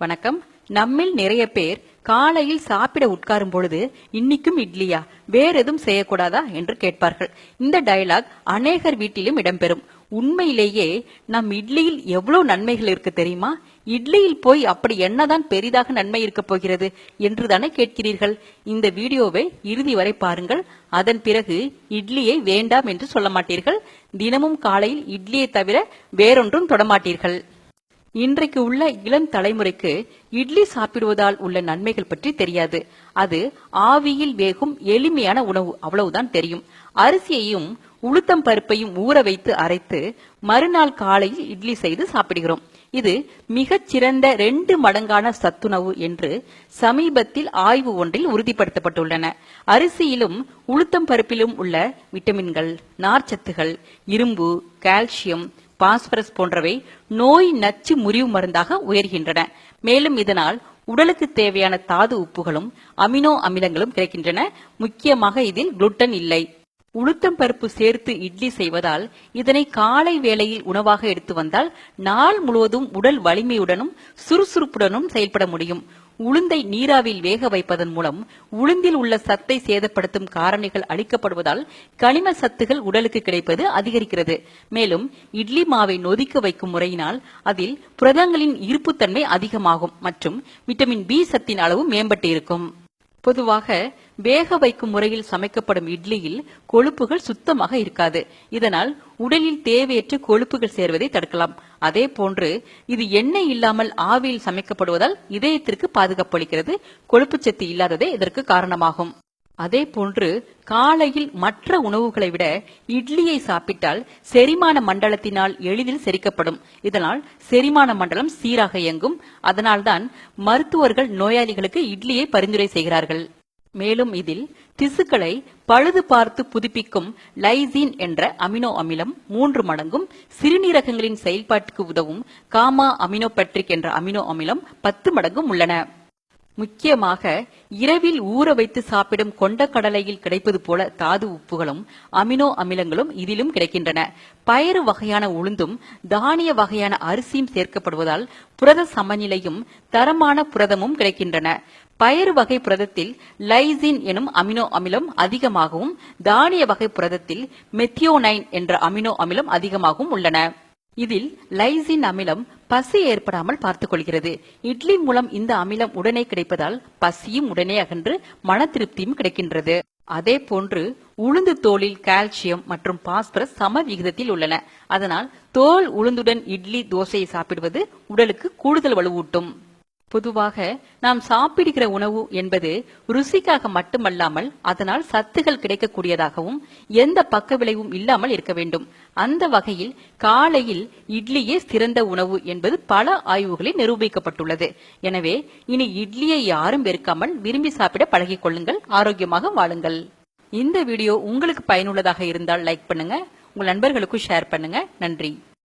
வணக்கம். நம்மில் நிறைய பேர் காலையில் சாப்பிட உட்காரும் பொழுது இன்னைக்கும் இட்லியா? வேற எதுவும் செய்யக்கூடாதா? என்று கேட்பார்கள். இந்த டயலாக் அநேகர் வீட்டிலும் இடம்பெறும். உண்மையிலேயே நம் இட்லியில் எவ்வளவு நன்மைகள் இருக்கு தெரியுமா? இட்லியில் போய் அப்படி என்னதான் பெரிதாக நன்மை இருக்க போகிறது என்று தானே கேட்கிறீர்கள். இந்த வீடியோவை இறுதி வரை பாருங்கள். அதன் பிறகு இட்லியை வேண்டாம் என்று சொல்ல மாட்டீர்கள். தினமும் காலையில் இட்லியை தவிர வேறொன்றும் தொடமாட்டீர்கள் இன்றைக்கு உள்ள இளம் தலைமுறைக்கு இட்லி சாப்பிடுவதால் உள்ள நன்மைகள் பற்றி தெரியாது. அது ஆவியில் வேகும் எளிமையான உணவு. அவ்வளவுதான் தெரியும். அரிசியையும் உளுத்தம் பருப்பையும் ஊற வைத்து அரைத்து மறுநாள் காலையில் இட்லி செய்து சாப்பிடுகிறோம். இது மிகச் சிறந்த ரெண்டு மடங்கான சத்துணவு என்று சமீபத்தில் ஆய்வு ஒன்றில் உறுதிப்படுத்தப்பட்டுள்ளன. அரிசியிலும் உளுத்தம் பருப்பிலும் உள்ள விட்டமின்கள் நார்ச்சத்துகள் இரும்பு கால்சியம் பாஸ்பரஸ் போன்றவை நோய் நச்சு முறிவு மருந்தாக உயர்கின்றன. மேலும் இதனால் உடலுக்கு தேவையான தாது உப்புகளும் அமினோ அமிலங்களும் கிடைக்கின்றன. முக்கியமாக இதில் குளுட்டன் இல்லை. உளுத்தம் பருப்பு சேர்த்து இட்லி செய்வதால் இதனை காலை வேளையில் உணவாக எடுத்து வந்தால் நாள் முழுவதும் உடல் வலிமையுடனும் சுறுசுறுப்புடனும் செயல்பட முடியும். உளுந்தை நீராவில் வேக வைப்பதன் மூலம் உளுந்தில் உள்ள சத்தை சேதப்படுத்தும் காரணிகள் அளிக்கப்படுவதால் கனிம சத்துகள் உடலுக்கு கிடைப்பது அதிகரிக்கிறது. மேலும் இட்லி மாவை நொதிக்க வைக்கும் முறையினால் அதில் புரதங்களின் இருப்புத்தன்மை அதிகமாகும் மற்றும் விட்டமின் பி சத்தின் அளவு மேம்பட்டு இருக்கும். பொதுவாக வேக வைக்கும் முறையில் சமைக்கப்படும் இட்லியில் கொழுப்புகள் சுத்தமாக இருக்காது. இதனால் உடலில் தேவையற்ற கொழுப்புகள் சேர்வதை தடுக்கலாம். அதே போன்று இது எண்ணெய் இல்லாமல் ஆவியில் சமைக்கப்படுவதால் இதயத்திற்கு பாதுகாப்பு அளிக்கிறது. கொழுப்புச்சத்து இல்லாததே இதற்கு காரணமாகும். அதே போன்று காலையில் மற்ற உணவுகளை விட இட்லியை சாப்பிட்டால் செரிமான மண்டலத்தினால் எளிதில் செரிக்கப்படும். இதனால் செரிமான மண்டலம் சீராக இயங்கும். அதனால்தான் மருத்துவர்கள் நோயாளிகளுக்கு இட்லியை பரிந்துரை செய்கிறார்கள். மேலும் இதில் திசுக்களை பழுது பார்த்து புதுப்பிக்கும் லைசின் என்ற அமினோ அமிலம் மூன்று மடங்கும் சிறுநீரகங்களின் செயல்பாட்டுக்கு உதவும் காமா அமினோபெட்ரிக் என்ற அமினோ அமிலம் பத்து மடங்கும் உள்ளன. முக்கியமாக இரவில் ஊற வைத்து சாப்பிடும் கொண்ட கடலையில் கிடைப்பது போல தாது உப்புகளும் அமினோ அமிலங்களும் இதிலும் கிடைக்கின்றன. பயறு வகையான உளுந்தும் தானிய வகையான அரிசியும் சேர்க்கப்படுவதால் புரத சமநிலையும் தரமான புரதமும் கிடைக்கின்றன. பயறு வகை புரதத்தில் லைசின் எனும் அமினோ அமிலம் அதிகமாகவும் தானிய வகை புரதத்தில் மெத்தியோனைன் என்ற அமினோ அமிலம் அதிகமாகவும் உள்ளன. இதில் லைசின் அமிலம் பசி ஏற்படாமல் பார்த்துக் கொள்கிறது இட்லி மூலம் இந்த அமிலம் உடனே கிடைப்பதால் பசியும் உடனே அகன்று மன திருப்தியும் கிடைக்கின்றது. அதே போன்று உளுந்து தோலில் கால்சியம் மற்றும் பாஸ்பரஸ் சம விகிதத்தில் உள்ளன. அதனால் தோல் உளுந்துடன் இட்லி தோசையை சாப்பிடுவது உடலுக்கு கூடுதல் வலுவூட்டும். பொதுவாக நாம் சாப்பிடுகிற உணவு என்பது ருசிக்காக மட்டுமல்லாமல் அதனால் சத்துகள் கிடைக்கக்கூடியதாகவும் எந்த பக்க விளைவும் இல்லாமல் இருக்க வேண்டும். அந்த வகையில் காலையில் இட்லியே சிறந்த உணவு என்பது பல ஆய்வுகளில் நிரூபிக்கப்பட்டுள்ளது. எனவே இனி இட்லியை யாரும் வெறுக்காமல் விரும்பி சாப்பிட பழகிக் கொள்ளுங்கள். ஆரோக்கியமாக வாழுங்கள். இந்த வீடியோ உங்களுக்கு பயனுள்ளதாக இருந்தால் லைக் பண்ணுங்க. உங்கள் நண்பர்களுக்கும் ஷேர் பண்ணுங்க. நன்றி.